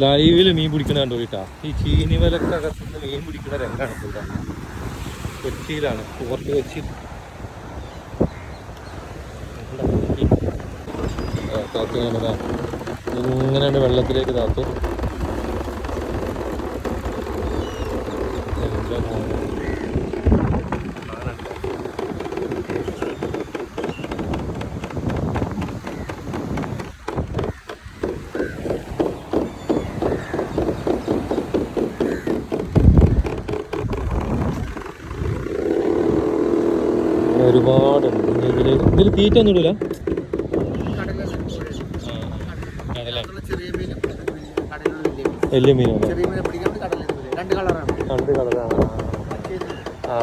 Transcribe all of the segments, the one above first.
ലൈവിൽ മീൻ പിടിക്കണ കണ്ടോട്ടാ ഈ ചീനി വലക്കകത്തുനിന്ന് മീൻ പിടിക്കുന്ന ഇവിടെ. കൊച്ചിയിലാണ് ഫോർട്ട് കൊച്ചി. താത്തു ഇങ്ങനെയാണ് വെള്ളത്തിലേക്ക് താത്തു. ഒരുപാടുണ്ട്. ഇനി ഇതിൽ ഇതിൽ തീറ്റ ഒന്നും ഇടൂല? ചെറിയ മീനും കടലിൽ വലിയ മീനാണ് രണ്ട് കളറാണ്. രണ്ട് കളറാണ്. ആ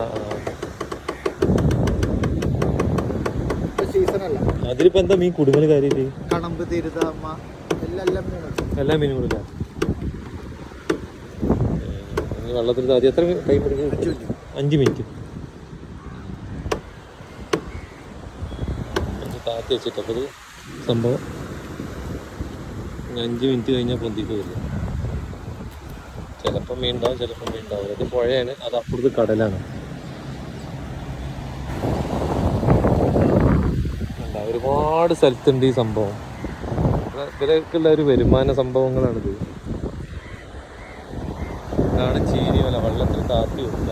അതിലിപ്പോ എന്താ മീൻ കുടുങ്ങൽ കാര്യമില്ലേ കണമ്പ് തിരുതാമ്മ എല്ലാം എല്ലാം മീനുണ്ട് എല്ലാ മീനും കൊടുക്കാം വെള്ളത്തിൽ ആദ്യം എത്ര ടൈം എടുക്കും? അഞ്ച് മിനിറ്റ്. അഞ്ച് വെച്ചിട്ട് അപ്പോൾ സംഭവം അഞ്ച് മിനിറ്റ് കഴിഞ്ഞാൽ പൊന്തിക്ക് വരില്ല ചിലപ്പോൾ മീണ്ടാവും ചിലപ്പോൾ മീണ്ടാവും അത് പുഴയാണ് അത് അപ്പുറത്ത് കടലാണ്. ഒരുപാട് സ്ഥലത്തുണ്ട് ഈ സംഭവം. ഇവരൊക്കെയുള്ള ഒരു വരുമാന സംഭവങ്ങളാണിത്. ഇതാണ് ചീനി വല വെള്ളത്തിൽ താത്തി വെക്കുക.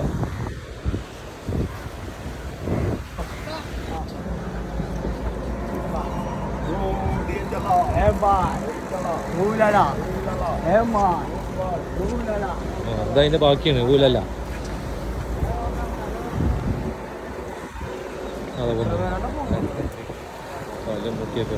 ആ, ഇതതിന്റെ ബാക്കിയാണ് ഊലല്ല അതെ വന്നു വല മുട്ടിയപ്പോ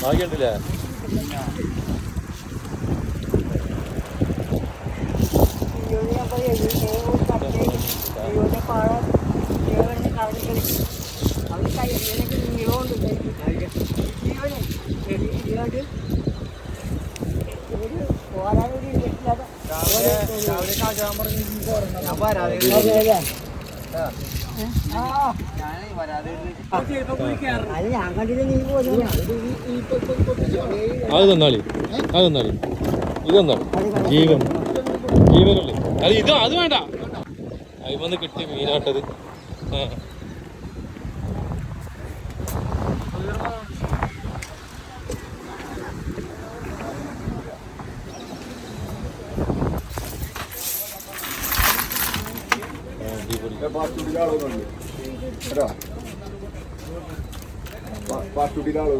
ഭാഗ്യമുണ്ടല്ലേ? ഞാൻ കണ്ടില്ല നീ പോകുന്നു അത് തന്നാളി. അത് തന്നാളി. ഇത് തന്നാളി. ജീവൻ. ജീവനല്ലേ? അത് ഇത് അത് വേണ്ട. അതിമന്ന് കിട്ടി മീനാട്ടത്. ആ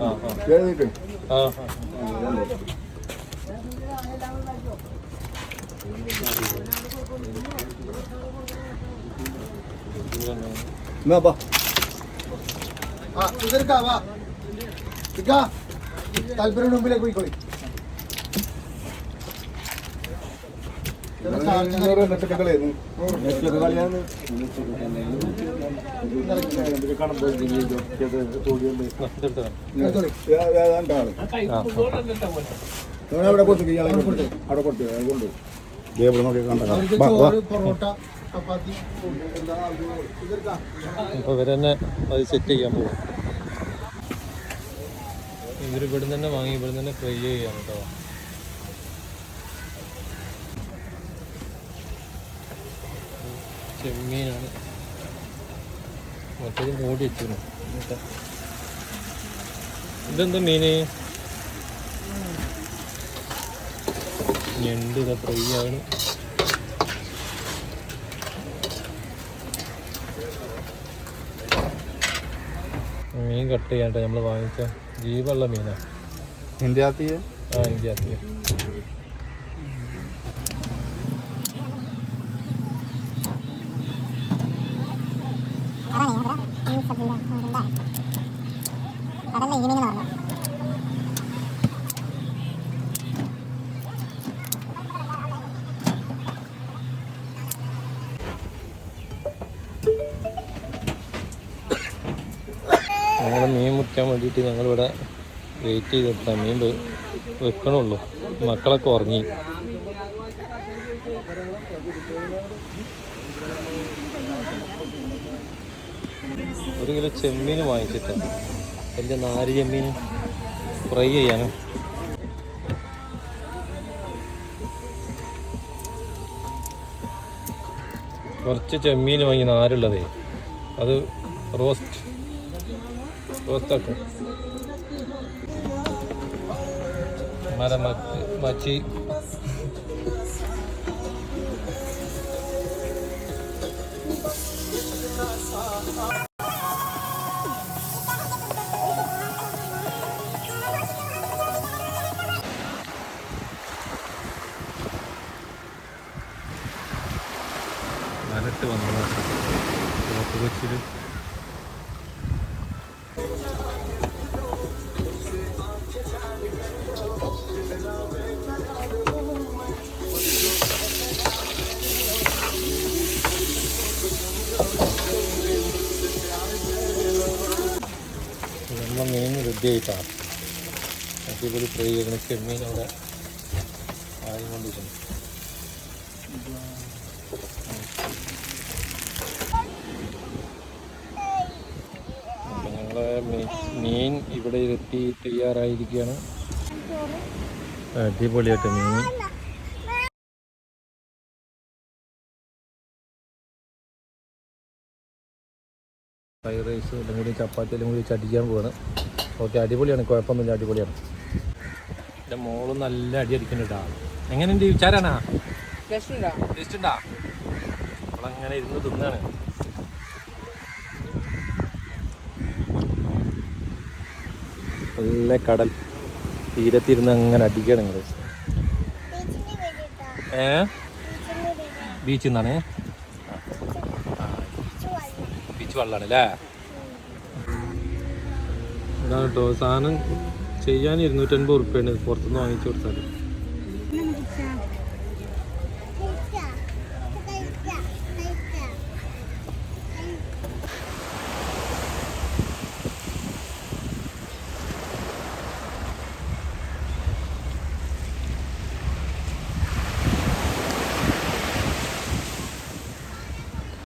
ആ, അടിപൊളി. ആ, ആ. ജീവനാണ്. ആ ഇതെടുക്കാ വാ. ഇക്ക. താല്പര്യം മുമ്പിലേക്ക് പോയിക്കോളി ഇതെടുത്തോ. ആ, അവിടെ കൊടുത്തു അവിടെ കൊടുത്തു കൊണ്ട് ഇവിടെ നോക്കി ഇവരെന്നെ അത് സെറ്റ് ചെയ്യാൻ പോകും ഇവർ ഇവിടുന്ന് തന്നെ വാങ്ങി ഇവിടുന്ന് തന്നെ ഫ്രൈ ചെയ്യാൻ കേട്ടോ. ചെമ്മീനാണ്. മറ്റേത് മൂടി വെച്ചു ഇതെന്താ മീന്? ഞണ്ട് ഇതാ ഫ്രൈ ആണ്. മീൻ കട്ട് ചെയ്യാനായിട്ട് നമ്മൾ വാങ്ങിച്ച ജീവുള്ള മീനാണ് ഇന്ത്യ ആ ഇന്ത്യ കടലിൽ ഈവനിങ് പറഞ്ഞു മീൻ മുറിക്കാൻ വേണ്ടിയിട്ട് ഞങ്ങളിവിടെ വെയിറ്റ് ചെയ്തെടുത്താൽ മീൻ വെക്കണുള്ളൂ. മക്കളൊക്കെ ഉറങ്ങി. ഒരു കിലോ ചെമ്മീൻ വാങ്ങിച്ചിട്ടുണ്ട് വലിയ നാല് ചെമ്മീൻ ഫ്രൈ ചെയ്യാനും? കുറച്ച് ചെമ്മീൻ വാങ്ങി നാരുള്ളതേ. അത് റോസ്റ്റ്. റോസ്റ്റാക്കും. മരം മച്ചി. മരട്ട് വന്നതാണ് ഫോർട്ട് കൊച്ചിയിൽ നമ്മൾ മീൻ റെഡി ആയിട്ടാണ്. അടിപൊളി ഫ്രൈ ചെയ്യുന്ന ചെമ്മീൻ അവിടെ. ഇവിടെ ഇരുത്തി തയ്യാറായിരിക്കുകയാണ്. അടിപൊളിയായിട്ട് മീൻ. ഫ്രൈഡ് റൈസ് എല്ലാം കൂടി ചപ്പാത്തി എല്ലാം കൂടി ചടിക്കാൻ പോവാണ്. ഓക്കെ അടിപൊളിയാണ്. കുഴപ്പമൊന്നുമില്ല അടിപൊളിയാണ്. എന്റെ മോൾ നല്ല അടി അടിക്കുന്നുണ്ടാ എങ്ങനെയുണ്ട് വിചാരാണാ ടേസ്റ്റ് ഉണ്ടാ അവളങ്ങനെ ഇരുന്ന് തിന്നാണ്. നല്ല കടൽ തീരത്തിരുന്ന് അങ്ങനെ അടിക്കുകയാണ് നിങ്ങൾ ഏ? ബീച്ചിൽ നിന്നാണ് ബീച്ച് വെള്ളമാണ് അല്ലേ ഇതാണ് കേട്ടോ സാധനം ചെയ്യാൻ ഇരുന്നൂറ്റൻപത് ഉറുപ്പ്യാണ് പുറത്തുനിന്ന് വാങ്ങിച്ചു കൊടുത്താൽ